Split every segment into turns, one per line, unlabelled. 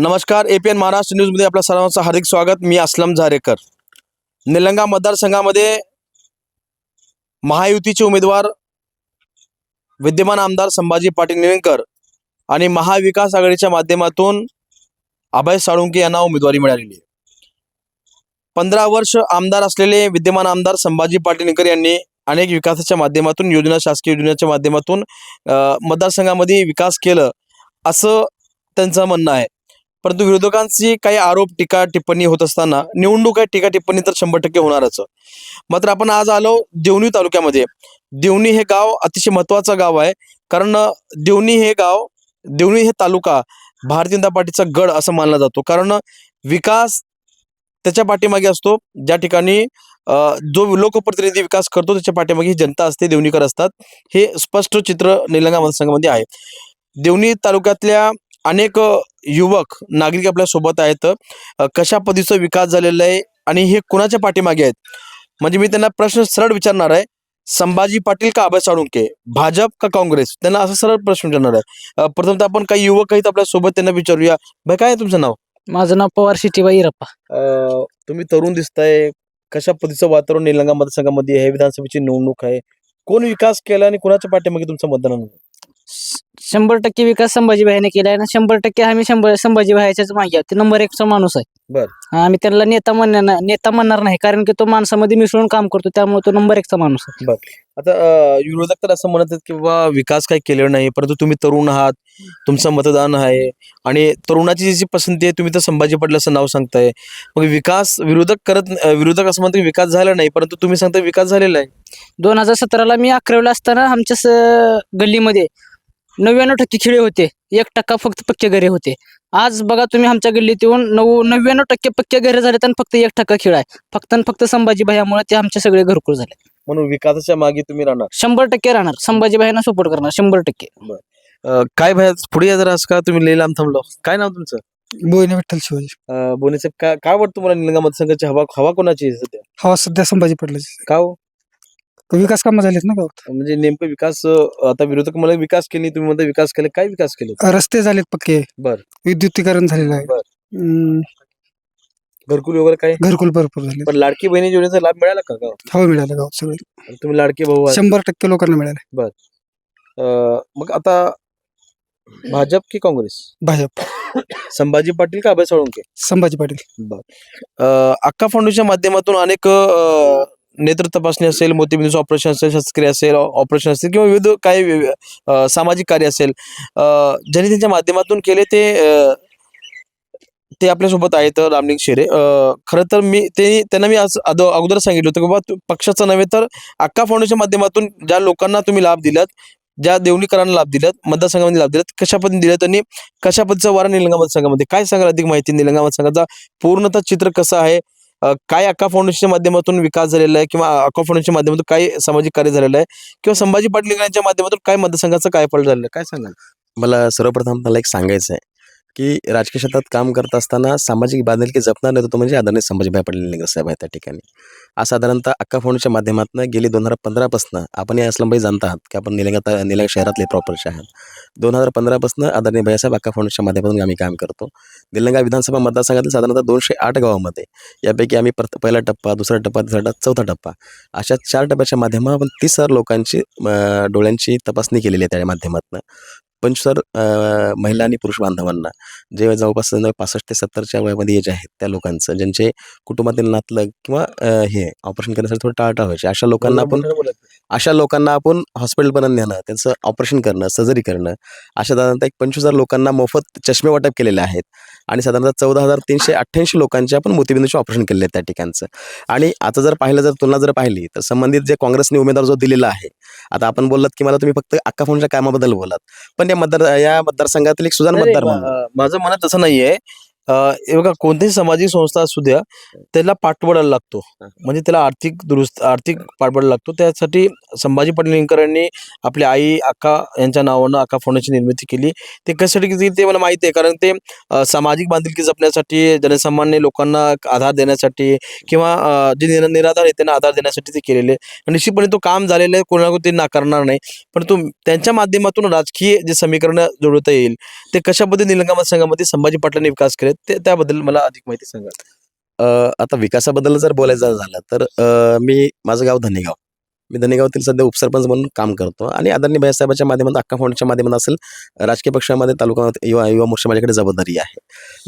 नमस्कार एपीएन महाराष्ट्र न्यूजमध्ये आपल्या सर्वांचं हार्दिक स्वागत. मी असलम झारेकर. निलंगा मतदारसंघामध्ये महायुतीचे उमेदवार विद्यमान आमदार संभाजी पाटील निलंगकर आणि महाविकास आघाडीच्या माध्यमातून अभय साळुंके यांना उमेदवारी मिळालेली आहे. पंधरा वर्ष आमदार असलेले विद्यमान आमदार संभाजी पाटील निलंगकर यांनी अनेक विकासाच्या माध्यमातून योजना शासकीय योजनेच्या माध्यमातून मतदारसंघामध्ये विकास केलं असं त्यांचं म्हणणं आहे. परंतु विरोधकांची काही आरोप टीका टिप्पणी होत असताना निवडणूक आहे टीका टिप्पणी तर शंभर टक्के होणारच. मात्र आपण आज आलो देवणी तालुक्यामध्ये. देवणी हे गाव अतिशय महत्वाचं गाव आहे. कारण देवणी हे गाव देवणी हे तालुका भारतीय जनता पार्टीचा गड असं मानला जातो. कारण विकास त्याच्या पाठीमागे असतो. ज्या ठिकाणी जो लोकप्रतिनिधी विकास करतो त्याच्या पाठीमागे ही जनता असते देवणीकर असतात. हे स्पष्ट चित्र निलंगा मतदारसंघामध्ये आहे. देवणी तालुक्यातल्या अनेक युवक नागरिक आपल्यासोबत आहेत. कशा पद्धतीचा विकास झालेला आहे आणि हे कुणाच्या पाठीमागे आहेत? म्हणजे मी त्यांना प्रश्न सरळ विचारणार आहे. संभाजी पाटील का अभय साळुंके भाजप का काँग्रेस? त्यांना असा सरळ प्रश्न विचारणार आहे. प्रथमतः आपण काही युवक आहेत आपल्यासोबत त्यांना विचारूया. भाई काय आहे तुमचं नाव?
माझं नाव पवार शिटीबाई इरप्पा
अ, तुम्ही तरुण दिसताय. कशा पद्धतीचं वातावरण निलंगा मतदारसंघामध्ये आहे? विधानसभेची निवडणूक आहे. कोण विकास केला आणि कोणाच्या पाठीमागे तुमचं मतदान?
शंभर टक्के विकास संभाजीभाईने केलाय आणि शंभर टक्के आम्ही शंभर संभाजीभाईच्याच मागे आहोत. ते नंबर एकचा माणूस आहे.
बर.
आम्ही त्यांना नेता म्हणणार नेता म्हणणार नाही कारण की तो माणसामध्ये मिसळून काम करतो त्यामुळे तो नंबर एकचा माणूस आहे.
आता अ, विरोधक तर असं म्हणत आहेत की बाबा विकास काही केलेला नाही परंतु तुम्ही तरुण आहात तुमचं मतदान आहे आणि तरुणाची जी पसंती आहे तुम्ही तर संभाजी पाटील असं नाव सांगताय. मग विकास विरोधक करत अ, विरोधक असं म्हणतात की विकास झाला नाही परंतु तुम्ही सांगता विकास झालेला आहे.
दोन हजार सतराला मी अकरावीला असताना आमच्या स- गल्लीमध्ये नव्याण्णव टक्के खेळे होते. एक टक्का फक्त पक्के घरे होते. आज बघा तुम्ही आमच्या गल्लीत येऊन नऊ नव्याण्णव टक्के पक्के घरे झाले आणि फक्त एक टक्का खेळ आहे. फक्त आणि फक्त संभाजीभाईमुळे ते आमचे सगळे घरकुल झाले.
म्हणून विकासाच्या मागे तुम्ही राहणार.
शंभर टक्के राहणार. संभाजीभाईंना सपोर्ट करणार. शंभर टक्के.
अ, काय भया पुढे या जरा असं का? तुम्ही लई लांब थांबलो. काय नाव तुमचं?
बोईने विठ्ठल शिवाजी.
अ, बोने साहेब काय काय वाटतं तुम्हाला निलंगा मतदारसंघाची हवा हवा कोणाची आहे सध्या?
हवा सध्या संभाजी पडल्याची
का हो?
विकास कामं झालेत ना गावात
म्हणजे नेमकं विकास अ, आता विरोधक मला विकास केली तुम्ही म्हणता विकास केले काय विकास केले?
रस्ते झालेत पक्के.
बर.
विद्युतीकरण झालेलं आहे.
बर. घरकुल वगैरे काय
घरकुल भरपूर झाले
पण लाडकी बहिणी योजनेचा लाभ मिळाला का गावात?
हवा मिळालं गावात सगळे.
आणि तुम्ही लाडके भाऊ आहात.
शंभर टक्के लोकांना मिळाले.
अ, मग आता भाजप की काँग्रेस?
भाजप.
संभाजी पाटील का अभय साळुंके
संभाजी पाटील.
अ, अक्का फाउंडेशनच्या माध्यमातून अनेक अ, नेत्र तपासणी असेल मोतीबिंदूचं ऑपरेशन असेल शस्त्रक्रिया असेल ऑपरेशन असेल किंवा विविध काही सामाजिक कार्य असेल ज्यांनी त्यांच्या माध्यमातून केले ते ते आपल्यासोबत आहेत रामलिंग शेरे. खरं तर मी ते त्यांना मी आज अगोदर सांगितलं होतं की बाबा पक्षाचं नव्हे तर अक्का फाउंडेशन माध्यमातून ज्या लोकांना तुम्ही लाभ दिलात ज्या देवणीकरांना लाभ दिलात मतदारसंघामध्ये लाभ दिलात कशा पद्धतीने दिलात आणि कशा पद्धतीचा वारा निलंगा मतदारसंघामध्ये? काय सांगाल अधिक माहिती निलंगा मतदारसंघाचा? पूर्णतः चित्र कसं आहे? काय अक्का फाउंडेशनच्या माध्यमातून विकास झालेला आहे किंवा अक्का फाउंडेशनच्या माध्यमातून काय सामाजिक कार्य झालेलं आहे? किंवा संभाजी पाटील यांच्या माध्यमातून काय मतदारसंघाचं काय फळ झालेलं आहे? काय सांगाल?
मला सर्वप्रथम मला एक सांगायचं आहे की राजकीय क्षेत्रात काम करत असताना सामाजिक बांधिलकी जपणार नेतृत्व म्हणजे आदरणीय संभाजीभाई पाटील निलंगे साहेब आहे त्या ठिकाणी. आज साधारणतः अक्का फाउंडेशनच्या माध्यमातून गेली दोन हजार पंधरापासून आपण या असलमबाई जाणत आहात की आपण निलंगा निलंग शहरातले प्रॉपरचे आहात. दोन हजार पंधरापासून आदरणीय भैयासाहेब अक्का फाउंडेशनच्या माध्यमातून आम्ही काम करतो. निलंगा विधानसभा मतदारसंघातील साधारणतः दोनशे आठ गावामध्ये यापैकी आम्ही परत पहिला टप्पा दुसरा टप्पा तिसरा टप्पा चौथा टप्पा अशा चार टप्प्याच्या माध्यमातून तीस हजार लोकांची डोळ्यांची तपासणी केलेली आहे त्या माध्यमातून. पंचसर महिला आणि पुरुष बांधवांना जे जवळपास पासष्ट ते सत्तरच्या वयामध्ये एज आहेत त्या लोकांचं ज्यांचे कुटुंबातील नातलग किंवा हे ऑपरेशन करण्यासाठी थोडं टाळटा व्हायचे. अशा लोकांना आपण अशा लोकांना आपण हॉस्पिटलपर्यंत नेणं त्यांचं ऑपरेशन करणं सर्जरी करणं अशा साधारणतः एक पंचवीस हजार लोकांना मोफत चष्मे वाटप केलेले आहेत. आणि साधारणतः चौदा हजार तीनशे अठ्ठ्याऐंशी लोकांचे आपण मोतीबिंदूचे ऑपरेशन केलेले आहेत त्या ठिकाणचं. आणि आता जर पाहिलं जर तुलना जर पाहिली तर संबंधित जे काँग्रेसने उमेदवार जो दिलेला आहे आता आपण बोललात की मला तुम्ही फक्त अक्का फोनच्या कामाबद्दल बोलात पण या मतदार या मतदारसंघातील एक
नाही,
मतदार
माझं म्हणत तसं नाहीये. हे बघा कोणतीही सामाजिक संस्था असू द्या त्याला पाठबळायला लागतो. म्हणजे त्याला आर्थिक दुरुस्त आर्थिक पाठबळ लागतो. त्यासाठी संभाजी पाटील यांनी आपल्या आई अक्का यांच्या नावानं अक्का फाउंडेशन निर्मिती केली. ते कशासाठी केली ते मला माहिती आहे. कारण ते सामाजिक बांधिलकी जपण्यासाठी जनसामान्य लोकांना आधार देण्यासाठी किंवा जे निर निराधार आहेत त्यांना आधार देण्यासाठी ते केलेले. आणि निश्चितपणे तो काम झालेलं आहे कोणाला ते नाकारणार नाही. परंतु त्यांच्या माध्यमातून राजकीय जे समीकरण जोडता येईल ते कशा पद्धतीने निलंगा मतदारसंघामध्ये संभाजी पाटलांनी विकास केले ते त्याबद्दल मला अधिक माहिती सांगा
आता विकासाबद्दल जर बोलायचं झालं तर अ, मी माझं गाव धनेगाव. मी धनेगावातील सध्या उपसरपंच म्हणून काम करतो आणि आदरणीय भैयासाहेबाच्या माध्यमातून अक्का फाउंडेशनच्या माध्यमातून असेल राजकीय पक्षामध्ये तालुका युवा युवा मोर्चा माझ्याकडे जबाबदारी आहे.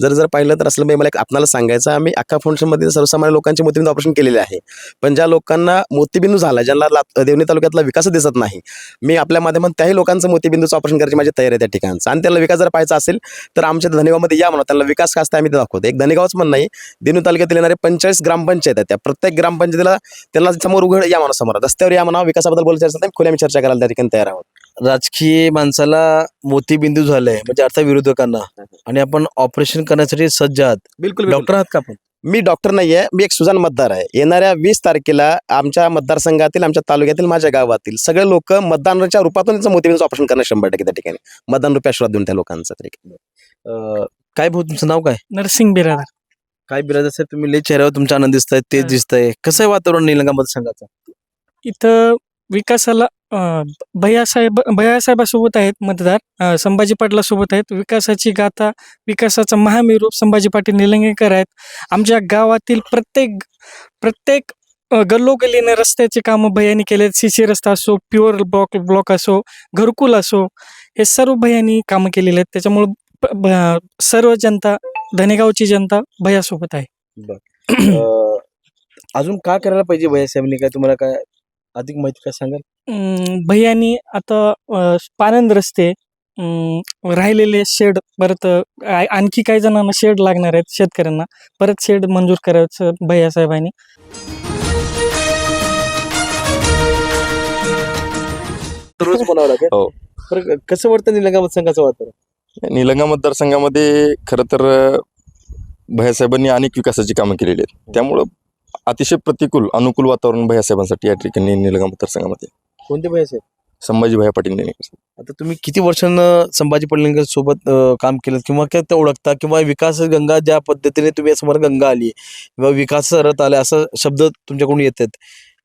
जर जर पाहिलं तर असलं मला एक आपल्याला सांगायचं आम्ही अक्का फाउंडेशनमध्ये सर्वसामान्य लोकांचे मोतीबिंदू ऑपरेशन केलेले आहे. पण ज्या लोकांना मोतीबिंदू झाला ज्यांना देवणी तालुक्यातला विकास दिसत नाही मी आपल्या माध्यमात त्याही लोकांचं मोतीबिंदूचं ऑपरेशन करायची माझी तयारी आहे त्या ठिकाणचं. आणि त्याला विकास जर पाहायचा असेल तर आमच्या धनेगावमध्ये या म्हणा त्यांना विकास काय असतं आम्ही ते दाखवतो. एक धनेगावच म्हण नाही देनू तालुक्यातील येणारे पंचाळीस ग्रामपंचायत आहेत त्या. प्रत्येक ग्रामपंचायतीला त्यांना समोर उघड या म्हणा समोर. रस्त्यावर या म्हणा विकासाबद्दल बोलायचं असेल तर खुल्या आम्ही चर्चा करायला त्या ठिकाणी तयार आहोत.
राजकीय माणसाला मोतीबिंदू झालंय म्हणजे अर्थ विरोधकांना. आणि आपण ऑपरेशन करण्यासाठी सज्ज आहात.
बिलकुल
डॉक्टर आहात का आपण?
मी डॉक्टर नाही आहे मी एक सुजान मतदार आहे. येणाऱ्या वीस तारखेला आमच्या मतदारसंघातील आमच्या तालुक्यातील माझ्या गावातील सगळे लोक मतदानाच्या रूपातून त्यांचं मोतीबिंदूचं ऑपरेशन करणं शंभर टक्के त्या ठिकाणी. मतदान रुपये आशीर्वाद देऊन त्या लोकांचं
काय भाऊ तुमचं नाव काय?
नरसिंग बिरादार.
काय बिराज साहेब? तुम्ही लय चेहऱ्यावर तुमचा आनंद दिसताय तेज
हा.
दिसतंय. कसं आहे वातावरण निलंगा मतदारसंघाचं?
इथं विकासाला भैयासाहेब भैयासाहेबासोबत आहेत मतदार संभाजी पाटलासोबत आहेत. विकासाची गाथा विकासाचा महामेरू संभाजी पाटील निलंगेकर आहेत. आमच्या गावातील प्रत्येक प्रत्येक अं, गल्लोगल्लीने रस्त्याचे कामं भैयानी केले सी सी रस्ता असो प्युअर ब्लॉक ब्लॉक असो घरकुल असो हे सर्व भैयानी कामं केलेले आहेत. त्याच्यामुळं सर्व जनता धनेगावची जनता भैयासोबत आहे.
अजून का करायला पाहिजे भैया साहेबांनी काय तुम्हाला काय अधिक माहिती काय सांगाल?
अं, भैयानी आता अं, पानंद रस्ते अं, राहिलेले शेड परत अं, आ- आणखी काही जणांना शेड लागणार आहेत शेतकऱ्यांना. परत शेड मंजूर करायचं भैया साहेबांनी.
रोज लागेल.
हो.
बरं, कसं वाटतं निलंगा मतदारसंघाचं वातावरण?
निलंगा मतदारसंघामध्ये खरं तर अ, भैयासाहेबांनी अनेक विकासाची कामं केलेली आहेत. त्यामुळं अतिशय प्रतिकूल अनुकूल वातावरण भैयासाहेबांसाठी या ठिकाणी निलंगा मतदारसंघामध्ये.
कोणते भैया साहेब?
संभाजी भैया पाटील निलंगेकर
आता तुम्ही किती वर्षांनं संभाजी पाटलांच्या सोबत अं, काम केलं? किंवा काय ते ओळखता? किंवा विकास गंगा ज्या पद्धतीने तुम्ही समोर गंगा आली किंवा विकास रथ आला असा शब्द तुमच्याकडून येतात.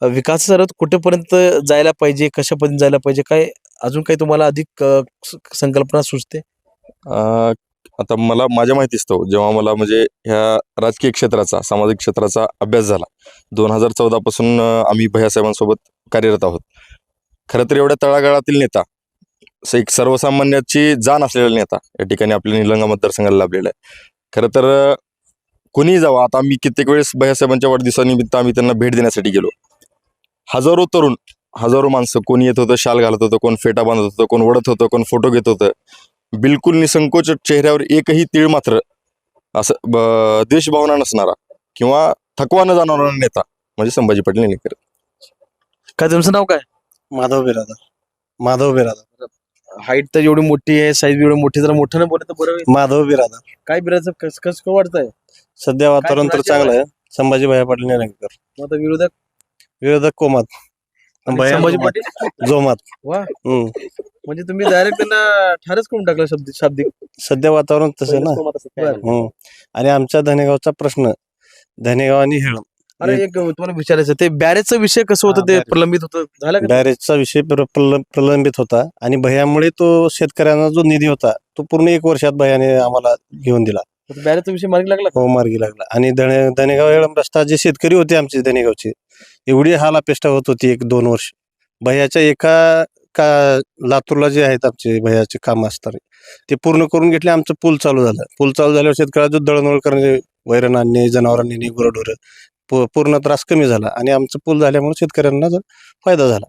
अं, विकास रथ कुठेपर्यंत जायला पाहिजे? कशा पद्धतीने जायला पाहिजे? काय अजून काही तुम्हाला अधिक अं, स- संकल्पना सुचते?
अ, आता मला माझ्या माहिती असतो जेव्हा मला म्हणजे ह्या राजकीय क्षेत्राचा सामाजिक क्षेत्राचा अभ्यास झाला दोन हजार चौदापासून आम्ही भैयासाहेबांसोबत कार्यरत आहोत. खरं तर एवढ्या तळागाळातील नेता एक सर्वसामान्याची जाण असलेला नेता या ठिकाणी आपल्या निलंगा मतदारसंघाला लाभलेला आहे. खरं तर अ, कोणीही जावं आता आम्ही कित्येक वेळेस भैयासाहेबांच्या वाढदिवसानिमित्त आम्ही त्यांना भेट देण्यासाठी गेलो. हजारो तरुण हजारो माणसं कोणी येत होतं शाल घालत होतं कोण फेटा बांधत होतं कोण ओढत होतं कोण फोटो घेत होतं बिलकुल निसंकोच चेहऱ्यावर एकही तीळ मात्र असं द्वेषभावना नसणारा किंवा थकवा न जाणवणारा नेता म्हणजे संभाजी पाटील निलंगेकर
काय तुमचं नाव काय?
माधव बिरादा माधव बिरादा
हाईट तर एवढी मोठी आहे साईज एवढी मोठी जरा मोठं नाही बोलत तर बरं होईल.
माधव बिरादा
काय बिराचं कस कसं वाटतंय
सध्या वातावरण तर चांगलं आहे. संभाजी भाई पाटील निलंगेकर.
मग आता विरोधक?
विरोधक कोमात भैया
संभाजी
जोमात.
पाटील
जोमात
वा
हम्म.
म्हणजे तुम्ही डायरेक्ट त्यांना ठारच करून टाकलं शब्द शाब्दिक
सध्या वातावरण तसं आहे ना
बरं.
हम्म. आणि आमच्या धनेगावचा प्रश्न धनेगाव आणि हेळ
अरे एक तुम्हाला विचारायचं ते बॅरेजचा विषय कसं होतं
हा,
ते. प्रलंबित होतं झालं का
बॅरेजचा विषय प्र- प्रल- प्रलंबित होता आणि भैयामुळे तो शेतकऱ्यांना जो निधी होता तो पूर्ण एक वर्षात भैयाने आम्हाला घेऊन दिला
बॅरेजचा विषय मार्गी लागला का?
हो मार्गी लागला. आणि धने धनेगाव हेळम रस्ता जे शेतकरी होते आमचे धनेगावचे एवढी हाल अपेष्टा होत होती एक दोन वर्ष. भैयाच्या एका का लातूरला जे आहेत आमचे भैयाचे काम असतात ते पूर्ण करून घेतले आमचं पूल चालू झालं. पूल चालू झाल्यावर शेतकऱ्याचं दळणवळ करणे वैरण आणणे जनावर आणणे गुरढोरं पू- पूर्ण त्रास कमी झाला. आणि आमचं पूल झाल्यामुळे शेतकऱ्यांना जर फायदा झाला.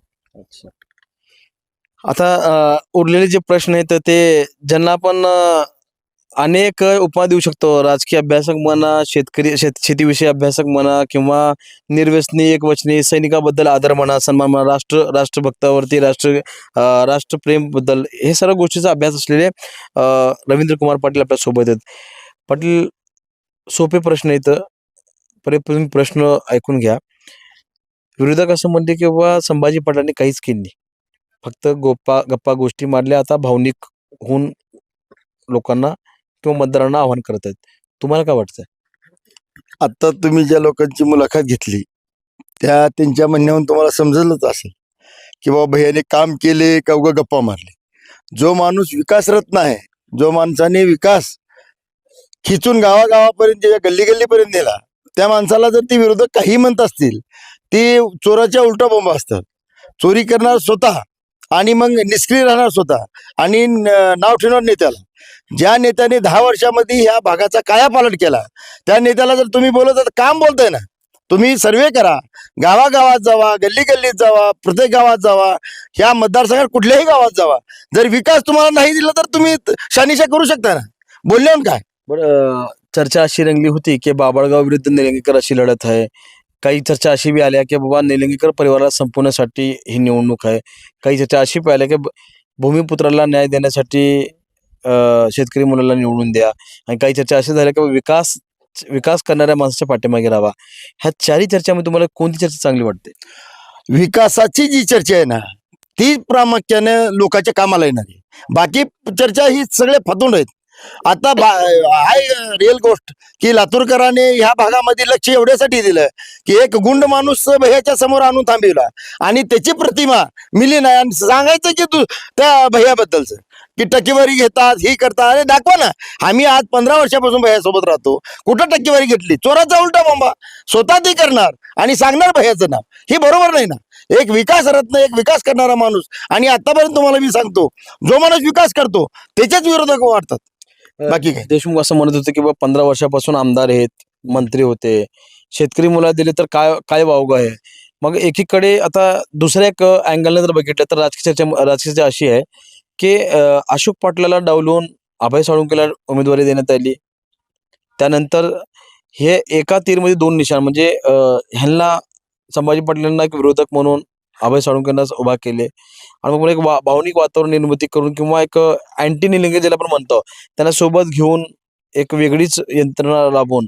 आता अं, उरलेले जे प्रश्न आहेत तर ते ज्यांना आपण अं, अनेक उपमा देऊ शकतो. राजकीय अभ्यासक म्हणा शेतकरी शेत शेतीविषयी अभ्यासक म्हणा किंवा निर्व्यसनी एक वचनी सैनिकाबद्दल आदर म्हणा सन्मान म्हणा राष्ट्र राष्ट्रभक्तावरती राष्ट्र राष्ट्रप्रेमबद्दल हे सर्व गोष्टीचा अभ्यास असलेले रवींद्र कुमार पाटील आपल्यासोबत आहेत. पाटील सोपे प्रश्न इथं परिपूर्ण प्रश्न ऐकून घ्या. विरोधक असं म्हणते की बाबा संभाजी पाटलांनी काहीच केली नाही. फक्त गोप्पा गप्पा गोष्टी मारल्या. आता भावनिक होऊन लोकांना किंवा मतदारांना आव्हान करत आहेत तुम्हाला काय वाटतं
आता तुम्ही ज्या लोकांची मुलाखत घेतली त्या त्यांच्या म्हणण्यावरून तुम्हाला समजलंच असेल की बाबा भैयाने काम केले का उगा गप्पा मारले. जो माणूस विकासरत्न आहे जो माणसाने विकास खिचून गावागावापर्यंत ज्या गल्ली गल्लीपर्यंत नेला त्या माणसाला जर ती विरोधक काही म्हणत असतील ते चोराच्या उलटा बोंब असतात. चोरी करणार स्वतः आणि मग निष्क्रिय राहणार स्वतः आणि नाव ठेवणार नेत्याला. ज्या नेत्याने दहा वर्षामध्ये ह्या भागाचा कायापालट केला त्या नेत्याला जर तुम्ही बोलत तर काम बोलताय ना. तुम्ही सर्वे करा. गावागावात जावा गल्ली गल्लीत जावा प्रत्येक गावात जावा. ह्या मतदारसंघात कुठल्याही गावात जावा. जर विकास तुम्हाला नाही दिला तर तुम्ही शानिशा करू शकता ना. बोलल्यावर काय?
बरं चर्चा अशी रंगली होती की बाबळगाव विरुद्ध निलंगेकर अशी लढत आहे. काही चर्चा अशी बी आल्या की बाबा निलंगेकर परिवाराला संपवण्यासाठी ही निवडणूक आहे. काही चर्चा अशी पण आल्या की भूमिपुत्राला न्याय देण्यासाठी शेतकरी मुलाला निवडून द्या. आणि काही चर्चा अशा झाल्या की विकास विकास करणाऱ्या माणसाच्या पाठीमागे राहावा ह्या चारही चर्चामध्ये तुम्हाला कोणती चर्चा चांगली वाटते?
विकासाची जी चर्चा आहे ना ती प्रामुख्याने लोकांच्या कामाला येणार. आहे बाकी चर्चा ही सगळे फतून आहेत. आता आहे रिअल गोष्ट की लातूरकरांनी ह्या भागामध्ये लक्ष एवढ्यासाठी दिलं की एक गुंड माणूस भैयाच्या समोर आणून थांबविला. आणि त्याची प्रतिमा मिली नाही. आणि सांगायचं की तू त्या भैयाबद्दलचं की टक्केवारी घेतात ही करतात. अरे दाखवा ना. आम्ही आज पंधरा वर्षापासून भैयासोबत राहतो. कुठं टक्केवारी घेतली? चोराचा उलटा बोंबा. स्वतः ते करणार आणि सांगणार भैयाचं नाव. ही बरोबर नाही ना. एक विकास रत्न एक विकास करणारा माणूस. आणि आतापर्यंत तुम्हाला मी सांगतो जो माणूस विकास करतो त्याच्याच विरोधक वाढतात. बाकी काय?
देशमुख असं म्हणत होते की बाबा पंधरा वर्षापासून आमदार आहेत मंत्री होते. शेतकरी मुला दिले तर काय काय वावग आहे? मग एकीकडे आता दुसऱ्या एक अँगलने जर बघितलं तर राजकीय चर्चा राजकीय चर्चा अशी आहे की अशोक पाटलाला डावलून अभय साळुंकेला उमेदवारी देण्यात आली. त्यानंतर हे एका तीरमध्ये दोन निशाण म्हणजे ह्यांना संभाजी पाटलांना एक विरोधक म्हणून अभय साळुंकेंना उभा केले. आणि मग एक वा- भावनिक वातावरण निर्मिती करून किंवा एक अँटी निलिंगे ज्याला आपण म्हणतो त्यांना सोबत घेऊन एक वेगळीच यंत्रणा राबवून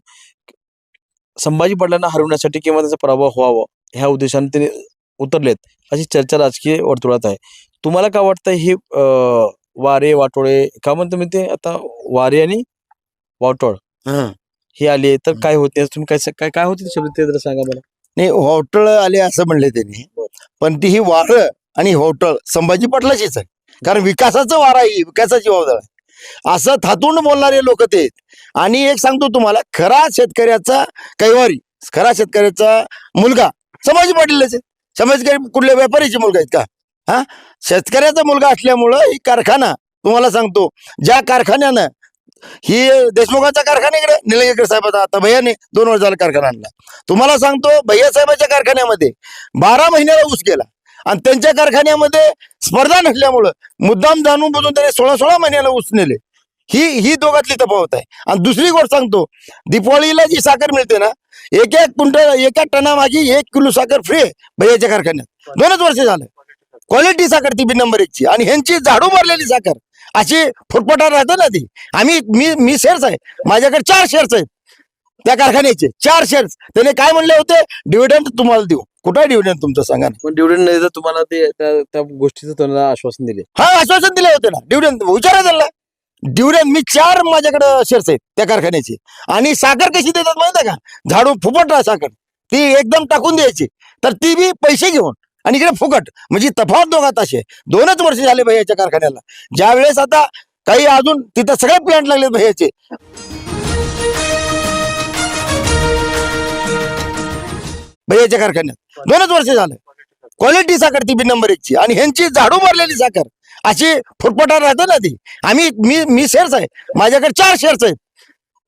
संभाजी पाटलांना हरवण्यासाठी किंवा त्याचा पराभव व्हावा ह्या उद्देशाने ते उतरलेत अशी चर्चा राजकीय वर्तुळात आहे. तुम्हाला काय वाटतं ही अं, वारे वाटोळे का म्हणतो मी ते आता वारे आणि वाटोळ? हे. आले तर काय होते तुम्ही काय काय काय होते शब्द ते जरा सांगा मला.
नाही होटळ आले असं म्हणले त्यांनी. पण ती ही वार आणि होटळ संभाजी पाटलाचीच आहे. कारण विकासाचं वार आहे विकासाची वावदळ आहे. असं थातून बोलणारे लोक ते आणि एक सांगतो तुम्हाला खरा शेतकऱ्याचा कैवारी खरा शेतकऱ्याचा मुलगा संभाजी पाटीलच आहे. संभाजी कुठल्या व्यापारीचे मुलगा आहेत का? हा? शेतकऱ्याचा मुलगा असल्यामुळं ही कारखाना तुम्हाला सांगतो. ज्या कारखान्यानं ही देशमुखाचा कारखाना इकडे निलंगेकर साहेबाचा आता भैयाने दोन वर्ष झाला कारखाना आणला. तुम्हाला सांगतो भैया साहेबाच्या कारखान्यामध्ये बारा महिन्याला ऊस गेला. आणि त्यांच्या कारखान्यामध्ये स्पर्धा नसल्यामुळं मुद्दाम जाणून बुजून त्याने सोळा सोळा महिन्याला ऊस नेले. ही ही दोघातली तफावत आहे. आणि दुसरी गोष्ट सांगतो दीपावळीला जी साखर मिळते ना एक एक क्विंटल एका टनामागे एक किलो साखर फ्री आहे भैयाच्या कारखान्यात. दोनच वर्ष झालं. क्वालिटी साखर ती बी नंबर एकची आणि ह्यांची झाडू मारलेली साखर. अशी फुटफुटार राहते ना ती. आम्ही मी मी शेअर्स आहे. माझ्याकडे चार शेअर्स आहेत. त्या कारखान्याचे. चार शेअर्स त्याने काय म्हणले होते? डिव्हिडंड तुम्हाला देऊ. कुठं डिव्हिडंड तुमचं सांगा
पण डिव्हिडंड नाही तर तुम्हाला ते त्या त्या गोष्टीचं त्यांना आश्वासन दिले.
हा आश्वासन दिले होते ना. डिव्हिडंड विचारा त्यांना. डिव्हिडंड मी चार माझ्याकडे शेअर्स आहेत त्या कारखान्याचे. आणि साखर कशी देतात माहिती आहे का? झाडू राहा साखर. ती एकदम टाकून द्यायची. तर ती बी पैसे घेऊन. आणि इकडे फुकट. म्हणजे तफावत दोघात असे. दोनच वर्ष झाले भैयाच्या कारखान्याला. ज्या वेळेस आता काही अजून तिथं सगळे प्लांट लागले भैयाचे भैयाच्या कारखान्यात. दोनच वर्ष झालं. क्वालिटी साखर ती बी नंबर एकची. आणि ह्यांची झाडू मारलेली साखर. अशी फुटफुटार राहते ना ती. आम्ही मी मी शेअर्स आहे. माझ्याकडे चार शेअर्स आहेत.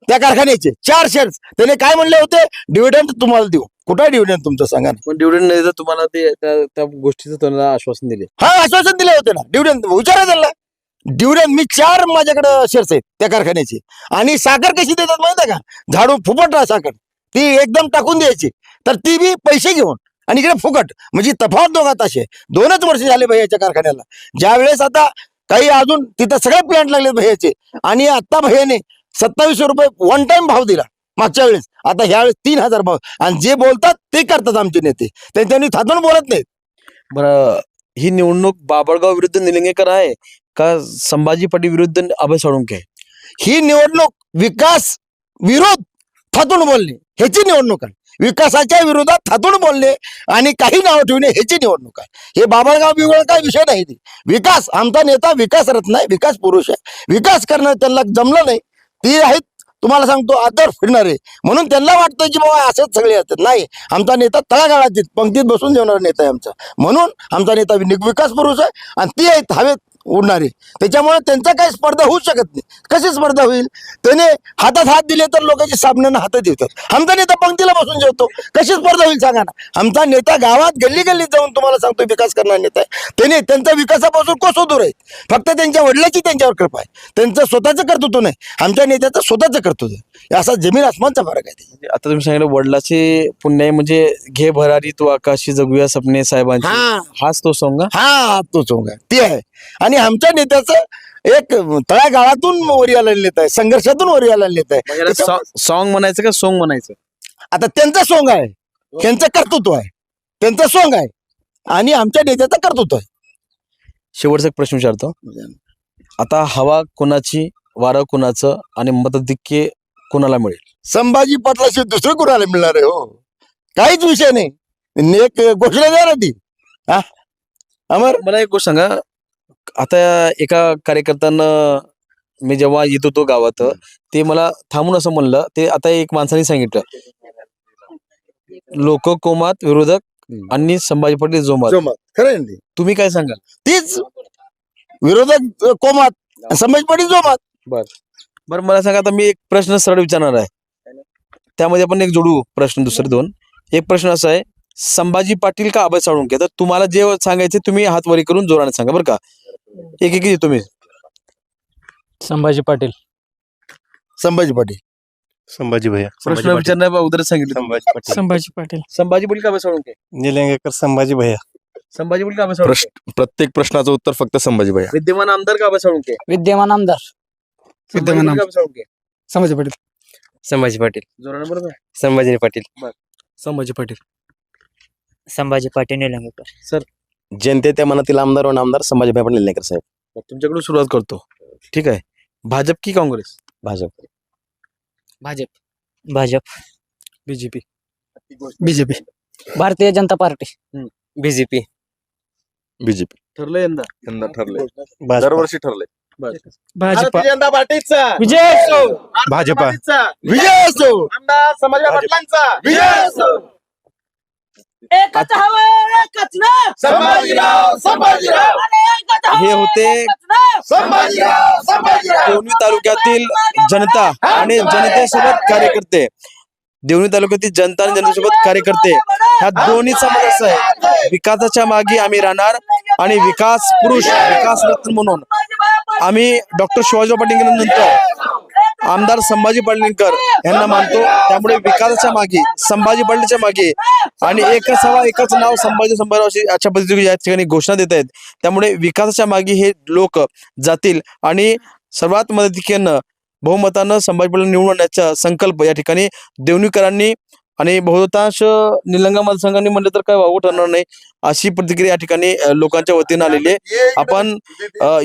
त्या कारखान्याचे. चार शेअर्स त्याने काय म्हणले होते? डिव्हिडंड तुम्हाला देऊ. कुठं डिव्हिडंड तुमचं सांगा ना?
पण डिव्हिडंड नाही तर तुम्हाला ते त्या त्या गोष्टीचं त्यांना आश्वासन दिले.
हा आश्वासन दिले होते ना. डिव्हिडंड विचारा त्यांना. डिव्हिडंड मी चार माझ्याकडे शेअर्स आहेत त्या कारखान्याचे. आणि साखर कशी देतात माहिती आहे का? झाडू फुकट राहा साखर. ती एकदम टाकून द्यायची. तर ती बी पैसे घेऊन आणि इकडे फुकट. म्हणजे तफावत दोघात असे. दोनच वर्ष झाले भैयाच्या कारखान्याला. ज्या वेळेस आता काही अजून तिथं सगळे प्लांट लागले भैयाचे. आणि आता भैयाने सत्तावीसशे रुपये वन टाइम भाव दिला. मागच्या वेळेस. आता ह्या वेळेस तीन हजार भाव. आणि जे बोलतात ते करतात आमचे नेते. ते त्यांनी थाटून बोलत नाहीत.
बरं ही निवडणूक बाबळगाव विरुद्ध निलंगेकर आहे का संभाजी पाटील विरुद्ध अभय साळुंके आहे?
ही निवडणूक विकास विरोध थाटून बोलणे. ह्याची निवडणूक आहे. विकासाच्या विरोधात थाटून बोलणे आणि काही नावं ठेवणे ह्याची निवडणूक आहे. हे बाबळगाव बिवळ काय विषय नाही ते. विकास आमचा नेता विकास रत्न आहे विकास पुरुष आहे. विकास करणं त्यांना जमलं नाही. ती आहेत तुम्हाला सांगतो आदर फिरणार. आहे म्हणून त्यांना वाटतं की बाबा असेच सगळे असतात नाही आमचा नेता तळागाळात पंक्तीत बसून जेवणारा नेता आहे आमचा. म्हणून आमचा नेता वि- विकास पुरुष आहे आणि ती आहेत हवेत उडणारे. त्याच्यामुळे त्यांचा काही स्पर्धा होऊ शकत नाही. कशी स्पर्धा होईल? त्याने हातात हात दिले तर लोकांची सामन्यानं हातात देतात. आमचा नेता पंक्तीला बसून जेवतो. कशी स्पर्धा होईल सांगा ना. आमचा नेता गावात गल्ली गल्लीत जाऊन तुम्हाला सांगतो विकास करणारा नेता आहे. त्याने त्यांचा विकासापासून कोसो दूर आहेत फक्त त्यांच्या वडिलाची त्यांच्यावर कृपा आहे. त्यांचं स्वतःचं कर्तृत्व नाही. आमच्या नेत्याचं स्वतःचं कर्तृत्व आहे. असा जमीन आसमानचा फरक आहे.
म्हणजे आता तुम्ही सांगितलं वडिलाचे पुण्य आहे म्हणजे घे भरारी तू आकाशी जगूया सपने साहेबांची. हाच तो सॉंग
हा तो आहे. ती आहे. आणि आमच्या नेत्याचं एक तळागाळातून वरी आलेलं नेता आहे संघर्षातून वरी आलेलं नेता आहे. त्याच्यामुळे-
सॉंग म्हणायचं का सोंग म्हणायचं?
आता त्यांचं सोंग आहे त्यांचं कर्तृत्व आहे त्यांचं सोंग आहे आणि आमच्या नेत्याचं कर्तृत्व आहे.
शेवटचा एक प्रश्न विचारतो. आता हवा कोणाची वारं कोणाचं आणि मतधिक्य कोणाला मिळेल?
संभाजी पाटलाशी दुसरं कुणाला मिळणार आहे हो. काहीच विषय नाही. एक घोषणा द्या ना ती. हा? अमर?
मला एक गोष्ट सांगा. आता एका कार्यकर्त्यानं मी जेव्हा येत होतो गावात ते मला थांबून असं म्हणलं ते आता एक माणसाने सांगितलं. लोक कोमात विरोधक आणि संभाजी पाटील जोमात.
जोमात. खरं आहे?
तुम्ही काय सांगाल?
तीच विरोधक कोमात संभाजी पाटील जोमात.
बरं. मला सांगा आता मी एक प्रश्न सरळ विचारणार आहे. त्यामध्ये आपण एक जोडू प्रश्न दुसरे दोन. एक प्रश्न असा आहे संभाजी पाटील का अभय साळुंके तर तुम्हाला जे सांगायचे तुम्ही हात वरी करून जोराने सांगा बरं का? एक एक तुम्ही
संभाजी पाटील.
संभाजी पाटील.
संभाजी भैया.
प्रश्न विचारण्या उदर सांगितलं.
संभाजी पाटील.
संभाजी पाटील.
संभाजी पाटील का
निलंगेकर संभाजी भैया.
संभाजी पाटील का
प्रश्न प्रत्येक प्रश्नाचं उत्तर फक्त संभाजी भैया.
विद्यमान आमदार का अभय साळुंके
विद्यमान आमदार.
का साळुंके
संभाजी पाटील.
संभाजी पाटील.
जोराने बरोबर
संभाजी पाटील.
संभाजी पाटील.
संभाजी पाटील निलंगेकर.
जनतेच्या मनातील आमदार व नामदार संभाजीभाई पाटील निलंगेकर साहेब.
तुमच्याकडून सुरुवात करतो. ठीक आहे. भाजप की Congress?
Bhajap.
Bhajap.
Bhajap.
BJP.
BJP.
Bharatiya Janata party.
BJP.
BJP.
ठरलं यंदा?
यंदा ठरले दरवर्षी ठरले
भाजपा.
जनता पार्टीचा.
विजय असो.
भाजपा.
विजय असो.
आमदार संभाजी पाटलांचा.
विजय असो.
एकच हवं एकच ना.
संभाजीराव संभाजीराव.
हे होते
संभाजीराव संभाजीराव.
देवणी तालुक्यातील जनता आणि जनतेसोबत कार्यकर्ते. देवणी तालुक्यातील जनता आणि जनतेसोबत कार्यकर्ते. ह्या दोन्हीचा मत असं आहे. विकासाच्या मागे आम्ही राहणार आणि विकास पुरुष विकास रत्न म्हणून. आम्ही डॉक्टर शिवाजीराव पाटील नंतर आमदार संभाजी पाटणकर यांना मानतो. त्यामुळे विकासाच्या मागे संभाजी पाटलाच्या मागे आणि एकच हवा एकच नाव संभाजी संभाजीराव अशी अशा पद्धतीने या ठिकाणी घोषणा देत आहेत. त्यामुळे विकासाच्या मागे हे लोक जातील आणि सर्वात मदतीकेनं बहुमतानं संभाजी पाटील निवडून आणण्याचा संकल्प या ठिकाणी देवणीकरांनी आणि बहुतांश निलंगा मतदारसंघांनी म्हणलं तर काय वावं ठरणार नाही अशी प्रतिक्रिया या ठिकाणी लोकांच्या वतीनं आलेली आहे. आपण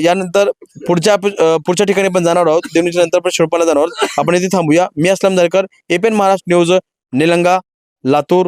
यानंतर पुढच्या पुढच्या ठिकाणी पण जाणार आहोत. देवणीच्या नंतर पण शिवपाला जाणार आहोत. आपण इथे थांबूया. मी असलम दरकर एपीएन महाराष्ट्र न्यूज निलंगा लातूर.